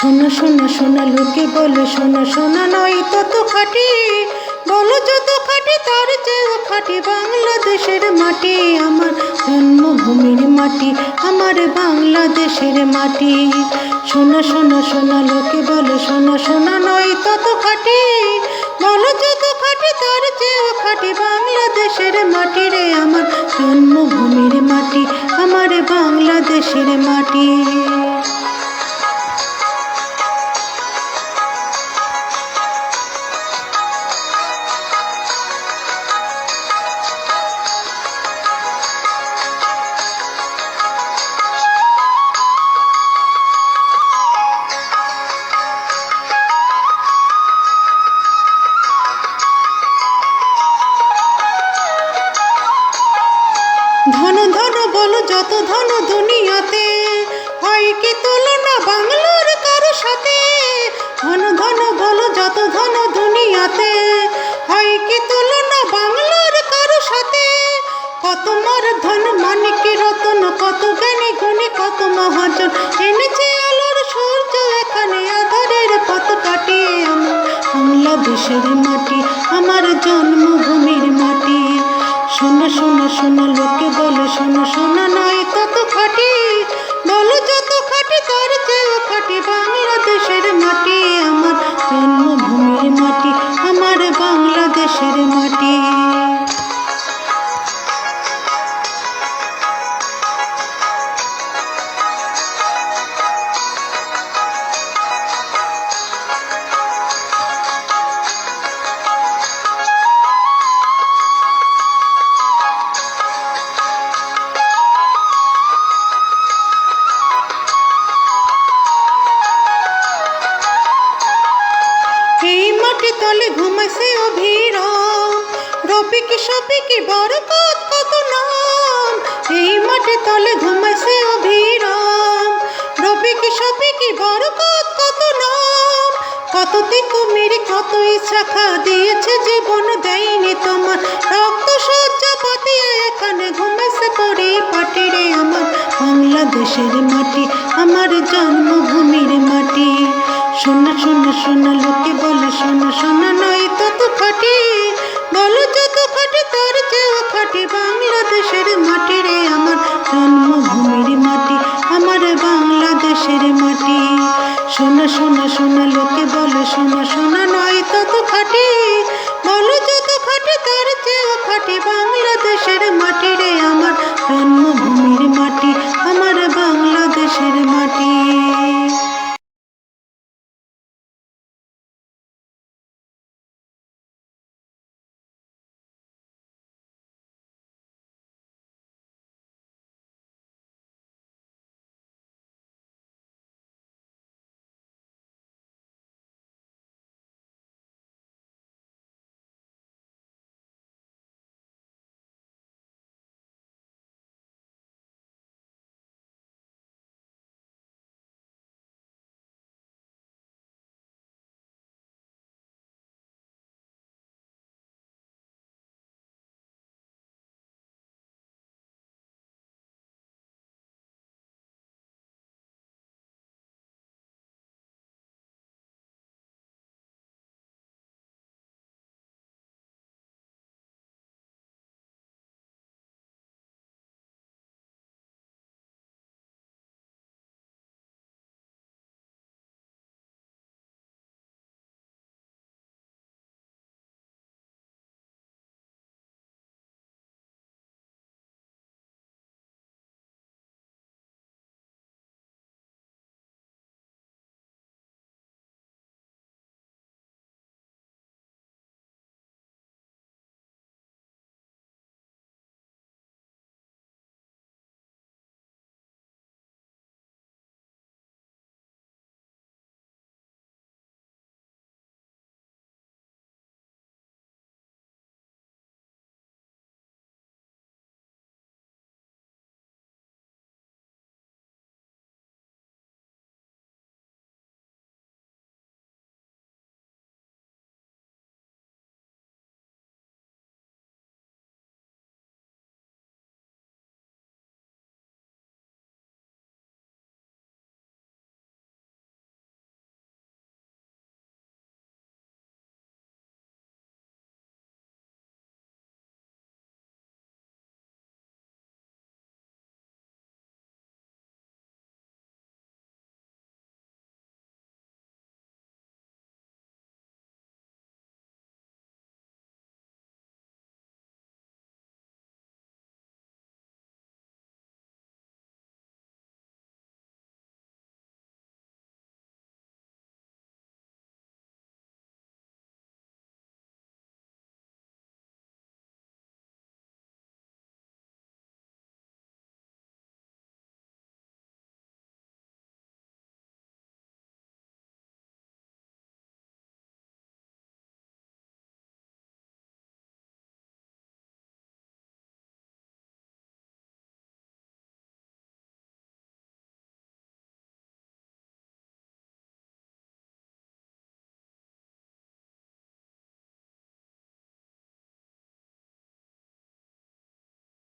শোনো শোনো শোনো, লোকে বলে শোনো শোনো, নয় তত খাটি বলো যত খাটি তার চেয়েও খাটি বাংলাদেশের মাটি। আমার জন্মভূমির মাটি, আমার বাংলাদেশের মাটি। শোনো শোনো শোনো, লোকে বলে শোনো শোনো, নয় তত খাটি বলো যত খাটি তার চেয়েও খাটি বাংলাদেশের মাটি রে। আমার জন্মভূমির মাটি, আমার বাংলাদেশের মাটি। ধন দুনিয়াতে। হয় কি তুলনা বাংলার কারও সাথে? ধন ধন বলো যত ধন দুনিয়াতে। হয় কি তুলনা বাংলার কারও সাথে? কত মার ধন মানিক রতন, কত জ্ঞানী গুণী, কত মহাজন। এনেছে আলোর সূর্য, এখানে আধারের পথ কাটিয়ে আমার বাংলাদেশের মাটি, আমার জন্মভূমির মাটি। শোনো শোনো শোনো, লোকে বলে, শোনো শোনো চেয়েও বাংলাদেশের মাটি আমার জন্মভূমির রবি কি সবি কি বরকত কত নাম? এই মাটি তলে ঘুমাইছে অভির রবি কি সবি কি বরকত কত নাম? কত কুমির, কত শাখা দিয়েছে জীবন দেয়নি তোমার। রক্ত সজ্জা পাতিয়া এখানে ঘুমাইছে পরি রে আমার। বাংলাদেশের মাটি, আমার জন্মভূমির মাটি। শোনা শোনা শোনা, লোকে বলে, শোনা শোনা নয় তত খাটি। খাটি বাংলাদেশের মাটি রে আমার। জন্মভূমির মাটি, আমার বাংলাদেশের মাটি। শোনা শোনা শোনা, লোকে বলে, শোনা শোনা নয় তত খাটি। বলো যত খাটি, তার চেয়েও খাটি বাংলাদেশের মাটি রে